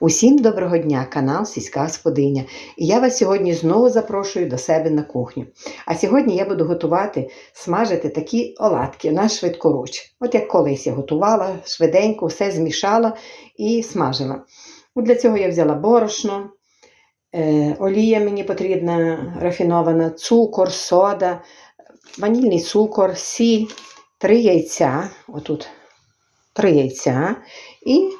Усім доброго дня, канал Сільська Господиня. І я вас сьогодні знову запрошую до себе на кухню. А сьогодні я буду готувати, смажити такі оладки на швидкоруч. От як колись я готувала, швиденько, все змішала і смажила. От Для цього я взяла борошно, е, олія мені потрібна рафінована, цукор, сода, ванільний цукор, сіль, три яйця. Отут три яйця. І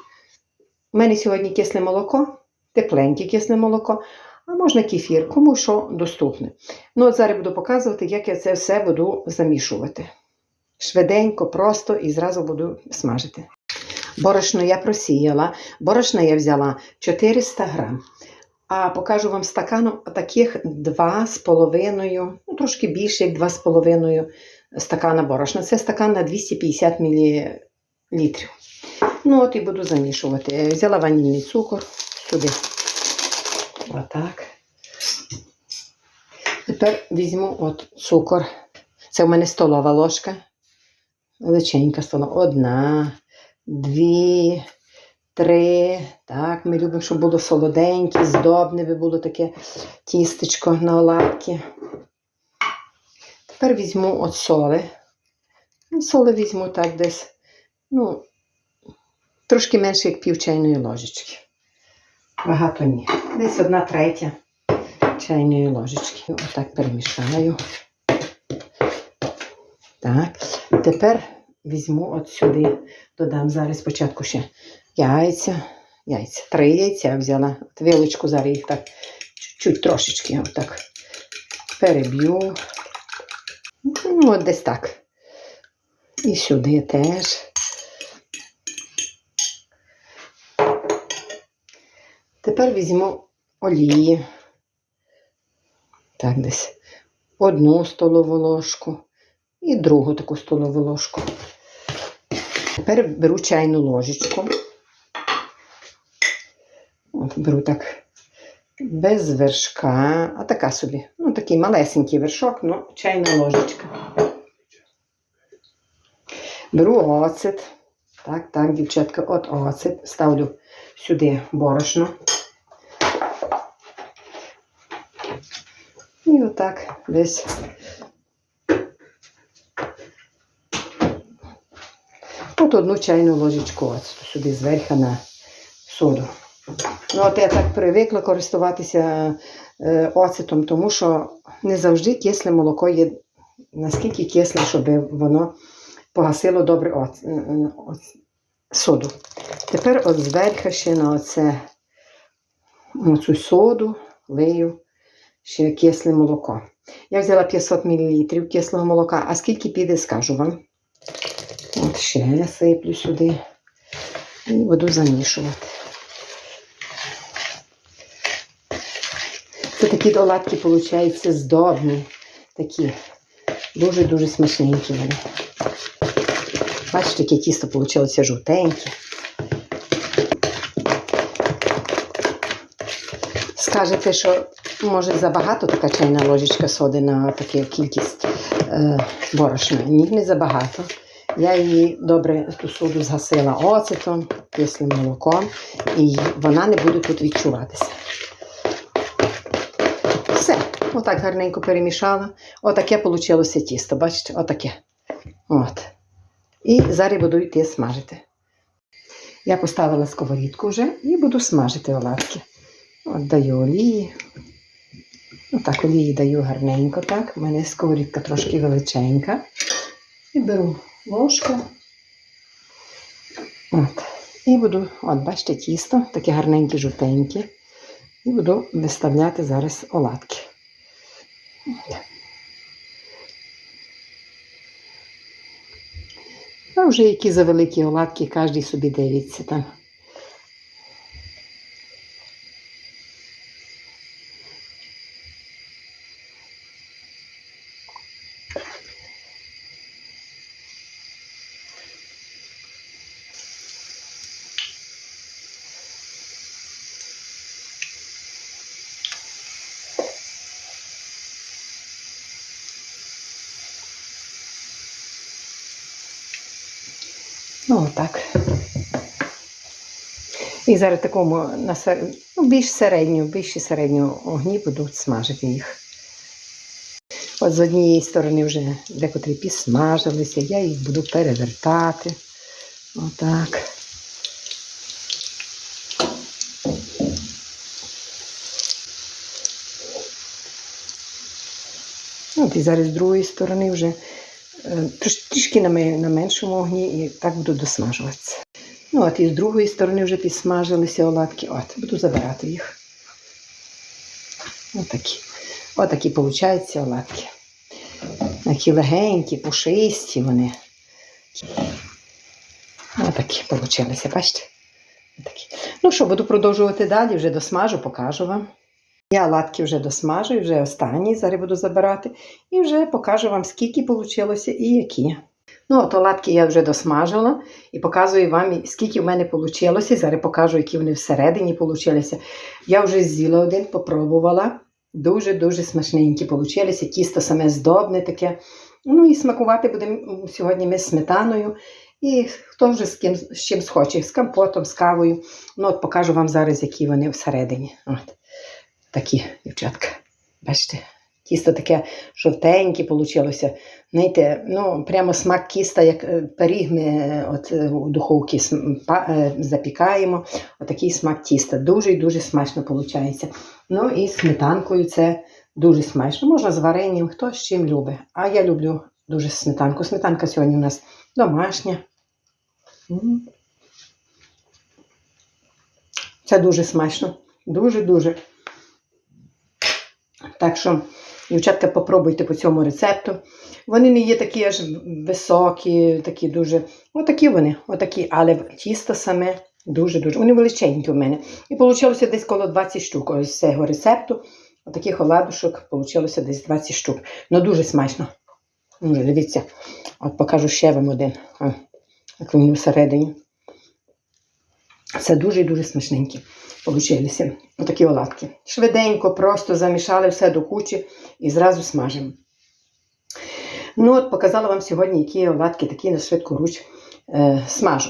у мене сьогодні кисле молоко, тепленьке кисле молоко, а можна кефір, кому що доступне. Ну, от зараз буду показувати, як я це все буду замішувати. Швиденько, просто і зразу буду смажити. Борошно я просіяла. Борошна я взяла 400 грам. А покажу вам стаканом таких 2,5, ну трошки більше, як 2,5 стакана борошна. Це стакан на 250 мл. Ну, от і буду замішувати. Е, Взяла ванільний цукор сюди. Отак. Тепер візьму от цукор. Це в мене столова ложка. Величенька столова. Одна, дві, три. Так, ми любимо, щоб було солоденьке, здобне, би було таке тістечко на оладки. Тепер візьму от соли. Соли візьму так десь. Ну, трошки менше, як пів чайної ложечки. Багато ні. Десь одна третя чайної ложечки. Отак перемішаю. Так. Тепер візьму от сюди, додам зараз спочатку ще яйця. Яйця. Три яйця взяла. От вилочку зараз їх так чуть-чуть трошечки отак переб'ю. Ну, от десь так. І сюди теж. Тепер візьму олії. Так, десь одну столову ложку і другу таку столову ложку. Тепер беру чайну ложечку. От беру так без вершка, а така собі. Ну, такий малесенький вершок, ну, чайна ложечка. Беру оцет. Так, так, дівчатка, от оцет. Ставлю сюди борошно. І отак десь. От одну чайну ложечку сюди зверху на соду. Ну, от я так привикла користуватися е, оцетом, тому що не завжди кисле молоко є наскільки кисле, щоб воно погасило добре оц, е, е, оц- соду. Тепер от зверху ще на оце, на цю соду лию ще кисле молоко. Я взяла 500 мл кислого молока, а скільки піде, скажу вам. От ще сиплю сюди і буду замішувати. Це такі оладки, виходять, здобні. Такі дуже-дуже смачненькі вони. Бачите, яке тісто вийшло жовтеньке. Скажете, що може забагато така чайна ложечка соди на таку кількість е, борошна. Ні, не забагато. Я її добре ту соду згасила оцетом, кислим молоком, і вона не буде тут відчуватися. Все, отак гарненько перемішала. Отаке вийшло тісто, бачите, отаке. От. І зараз буду йти смажити. Я поставила сковорідку вже і буду смажити оладки. От даю олії. Отак олії даю гарненько. так. У мене сковорідка трошки величенька. І беру ложку. От. І буду, от, бачите, тісто, таке гарненьке, жовтеньке. І буду виставляти зараз оладки. От. А вже які завеликі оладки, кожен собі дивиться там. Ну, отак. І зараз такому на ну, більш середньо, більш середньо огні будуть смажити їх. От з однієї сторони вже декотрі підсмажилися, я їх буду перевертати. Отак. От і зараз з другої сторони вже трішки на, меншому огні і так буду досмажуватися. Ну, от і з другої сторони вже підсмажилися оладки. От, буду забирати їх. Отакі. Отакі получаються оладки. Такі легенькі, пушисті вони. Отакі получилися, бачите? Отакі. Ну що, буду продовжувати далі, вже досмажу, покажу вам. Я оладки вже досмажу, вже останні зараз буду забирати. І вже покажу вам, скільки вийшло і які. Ну, от оладки я вже досмажила і показую вам, скільки в мене вийшло. Зараз покажу, які вони всередині вийшли. Я вже з'їла один, попробувала. Дуже-дуже смачненькі вийшли. Тісто саме здобне таке. Ну і смакувати будемо сьогодні ми з сметаною. І хто вже з ким з чим схоче, з компотом, з кавою. Ну, от покажу вам зараз, які вони всередині. От такі, дівчатка. Бачите, тісто таке жовтеньке вийшло. Знаєте, ну, прямо смак кіста, як е, пиріг ми е, от, е, у духовці запікаємо. Отакий смак тіста. Дуже і дуже смачно виходить. Ну і сметанкою це дуже смачно. Можна з варенням, хто з чим любить. А я люблю дуже сметанку. Сметанка сьогодні у нас домашня. Це дуже смачно. Дуже-дуже. Так що, дівчатка, попробуйте по цьому рецепту. Вони не є такі аж високі, такі дуже. Отакі вони, отакі, але тісто саме дуже-дуже. Вони величенькі у мене. І вийшло десь коло 20 штук з цього рецепту. Отаких оладушок вийшло десь 20 штук. Ну дуже смачно. Дивіться, от покажу ще вам один. Як він всередині. Це дуже і дуже смачненькі получилися. Отакі оладки. Швиденько, просто замішали все до кучі і зразу смажимо. Ну, от показала вам сьогодні, які оладки такі на швидку руч е, смажу.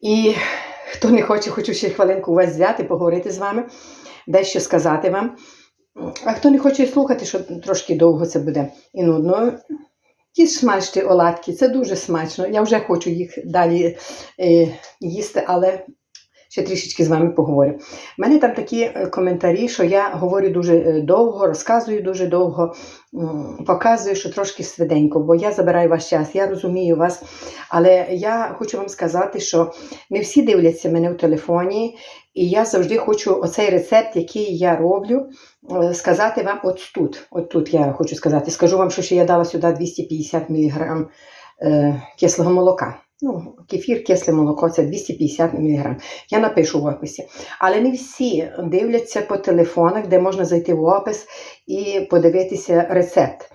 І хто не хоче, хочу ще хвилинку у вас взяти, поговорити з вами, дещо сказати вам. А хто не хоче слухати, що трошки довго це буде і нудно, ті смажте оладки, це дуже смачно. Я вже хочу їх далі е, їсти, але ще трішечки з вами поговорю. У мене там такі е, коментарі, що я говорю дуже е, довго, розказую дуже довго, показую, що трошки свиденько, бо я забираю ваш час, я розумію вас. Але я хочу вам сказати, що не всі дивляться мене в телефоні, і я завжди хочу оцей рецепт, який я роблю, е, сказати вам от тут. От тут я хочу сказати. Скажу вам, що ще я дала сюди 250 мг е, кислого молока. Ну, кефір, кисле молоко це 250 мг. Я напишу в описі. Але не всі дивляться по телефонах, де можна зайти в опис і подивитися рецепт.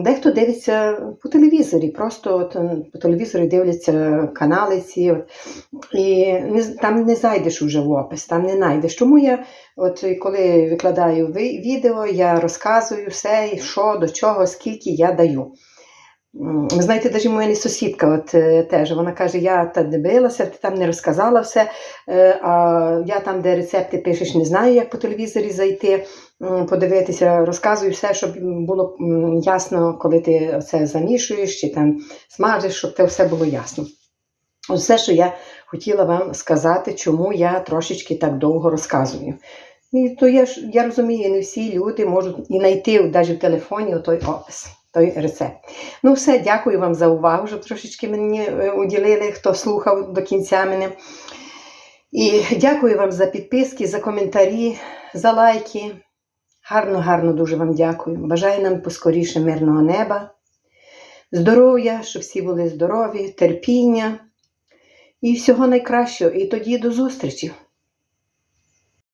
Дехто дивиться по телевізорі, просто от, по телевізорі дивляться канали ці, от, і не, там не зайдеш уже в опис, там не знайдеш. Тому я, от коли викладаю ви- відео, я розказую все, що, до чого, скільки я даю. Ви знаєте, навіть моя сусідка от, е, теж вона каже: я та дивилася, ти там не розказала все. е, А я там, де рецепти пишеш, не знаю, як по телевізорі зайти, подивитися, розказую все, щоб було ясно, коли ти це замішуєш чи там смажиш, щоб це все було ясно. Все, що я хотіла вам сказати, чому я трошечки так довго розказую. І то я я розумію, не всі люди можуть і знайти навіть в телефоні той опис, той рецепт. Ну, все, дякую вам за увагу, що трошечки мені е, уділили, хто слухав до кінця мене. І дякую вам за підписки, за коментарі, за лайки. Гарно, гарно дуже вам дякую. Бажаю нам поскоріше мирного неба, здоров'я, щоб всі були здорові, терпіння і всього найкращого. І тоді до зустрічі!